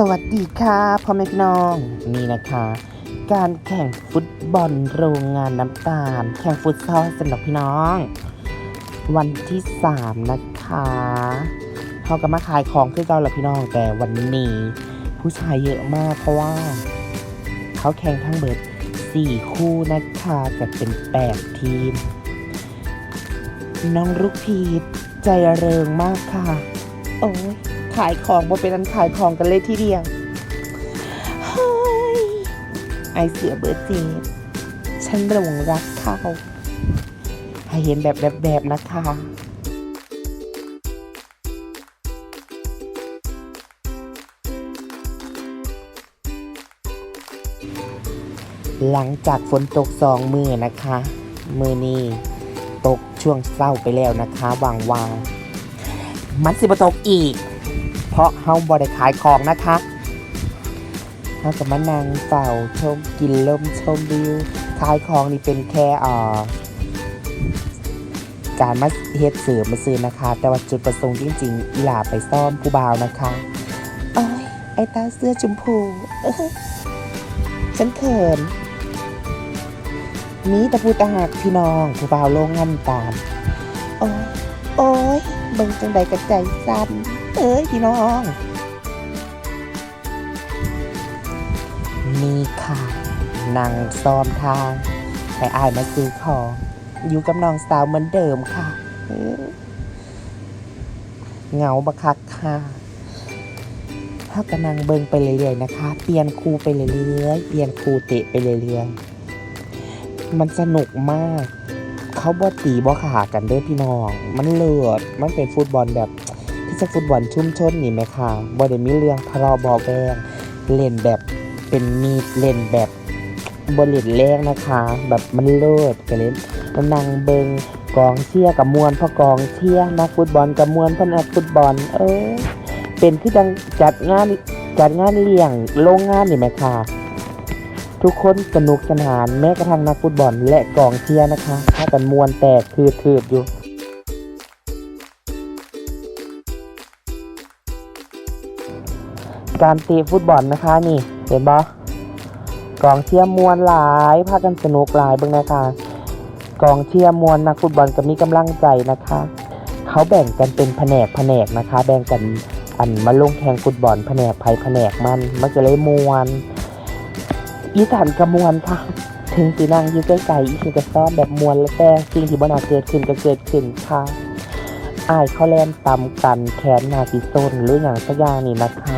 สวัสดีค่ะพ่อแม่พี่น้องนี่นะคะ การแข่งฟุตบอลโรงงานน้ำตาล แข่งฟุตซอลสำหรับพี่น้อง วันที่ 3 นะคะเขาก็มาขายของคือเก่าแหละพี่น้องแต่วันนี้ ผู้ชายเยอะมากเพราะว่า เขาแข่งทั้งเบิด 4 คู่นะคะจะเป็น 8 ทีม น้องลูกพีชใจเริงมากค่ะ โอ้ย ขายของบ่เป็นอันขายของกันเลยทีเดียวไอเสือเบอร์เจดฉันหลงรักเขาให้เห็นแบบแบบแบบนะคะหลังจากฝนตกสองมือนะคะ มือนี้ตกช่วงเศร้าไปแล้วนะคะวางวางมันสิบตกอีก เพราะเฮาบ่ได้ขายของนะคะเฮากับมานั่งเฝ้าชมกินลมชมวิวขายของนี่เป็นแค่อ่อการมาเฮ็ดเสริมมาซื้อนะคะ แต่ว่าจุดประสงค์จริงๆอีหลาไปซ่อมผู้บ่าวนะคะโอ้ยไอ้ตาเสื้อชมพูฉันเขินมีแต่พูดตาหักพี่น้องผู้บ่าวโลงงานตาม โอ้ยโอ้ยเบิ่งจังใดกระใจสั่น เอ้ยพี่น้อง นี่ค่ะนางซ้อมทางให้อายมาซื้อของ อยู่กับน้องสาวเหมือนเดิมค่ะเหงาบักคักค่ะถ้ากำลังเบิงไปเรื่อยๆนะคะ เปลี่ยนครูไปเรื่อยๆ เปลี่ยนครูเตะไปเรื่อยๆ มันสนุกมาก เขาบอตีบอขากันเด้อพี่น้อง มันเลือดมันเป็นฟุตบอลแบบ ที่จะฟุตบอลชุ่มชนนี่ไหมคะบอได้มีเรื่องทะเลาะบอแวงเล่นแบบเป็นมีดเล่นแบบบอลเลแรงนะคะ แบบมันเลิศกันเล่นมันนั่งเบิงกองเชียร์กับมวลพราะกองเชียร์นักฟุตบอลกับมวลพราะนักฟุตบอล เออเป็นคือจังจัดงานจัดงานเลี้ยงโรงงานนี่ไหมคะทุกคนสนุกสนานแม้กระทั่งนักฟุตบอลและกองเชียร์นะคะถ้ากันมวนแตกคือถืดอยู่ การเตะฟุตบอลนะคะนี่เห็นปะกองเชียร์มวนหลายพากันสนุกหลายเบิ่งนะคะกองเชียร์มวนนักฟุตบอลก็มีกำลังใจนะคะ เขาแบ่งกันเป็นแผนกแผนกนะคะ แบ่งกันอันมาลงแข่งฟุตบอลแผนกไผแผนกมันมันก็เลยมวนอีสานกระมวลค่ะ ถึงสีนางยู่ใกล้ๆอีคือก็ซ้อมแบบมวลและแต่สิ่งที่บนาเกิดขึ้นก็เกิดขึ้นค่ะอายเขาแลนตำกันแขนนาสีส้นหรืออย่างสักอย่างนี่นะคะ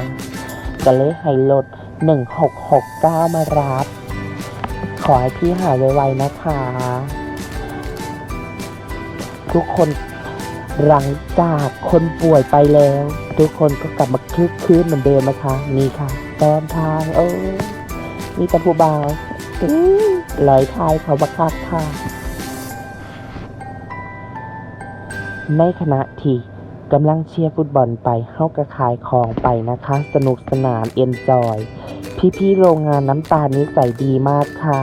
ก็เลยให้รถ 1669 มารับ ขอให้พี่หายไวๆนะคะ ทุกคนหลังจากคนป่วยไปแล้ว ทุกคนก็กลับมาคึกคืนเหมือนเดิมนะคะ นี่ค่ะตอนทางเออมีแต่ผู้บ่าวอื้อลอยทายเขาบักคักค่ะ ในขณะที่ กำลังเชียร์ฟุตบอลไปเฮากระขายของไปนะคะ สนุกสนานเอนจอย พี่ๆโรงงานน้ำตาลนี้ใส่ดีมากค่ะ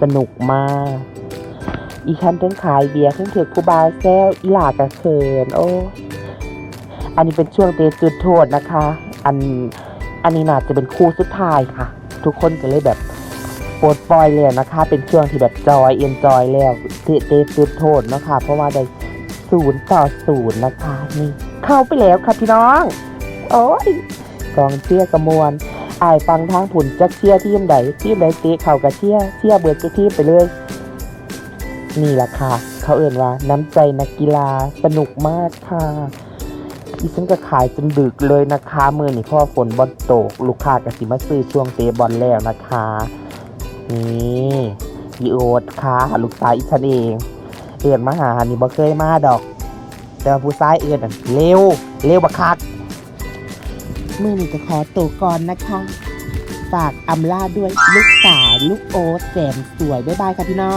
สนุกมาก อีคันทั้งขายเบียร์ทั้งถือผู้บ่าแซวอีหลากระเขินโอ้อันนี้เป็นช่วงเตะจุดโทษนะคะ อันอันนี้น่าจะเป็นคู่สุดท้ายค่ะ ทุกคนก็เลยแบบปลดปล่อยเลยนะคะ เป็นช่วงที่แบบจอยเอ็นจอยแล้วเตะเตะจุดโทษนะคะเพราะว่าได้ ศูนย์ต่อศูนย์นะคะนี่ เข้าไปแล้วค่ะพี่น้อง โอ้ยกองเชียร์กระมวลอายฟังทางผุนจักเชียร์ทีมใดทีมใดเตะเข่ากับเชียร์เชียร์เบิร์ดกับทีมไปเลยนี่แหละค่ะ เขาเอ่นว่าน้ำใจนักกีฬาสนุกมากค่ะดิฉันก็ขายจนดึกเลยนะคะมือนี่พ่อฝนบอลตก ลูกค้าก็สิมาซื้อช่วงเตะบอลแล้วนะคะ นี่ยีโอดค่ะลูกสาวอีฉันเอง เอินมาหานี่บ่เคยมาดอก แต่ว่าผู้ชายเอินนั่นเร็ว เร็วบักคักมือนี่จะขอตัวก่อนนะคะ ฝากอำลาด้วยลูกสาวลูกโอ๊ตแสนสวย บ๊ายบายค่ะพี่น้อง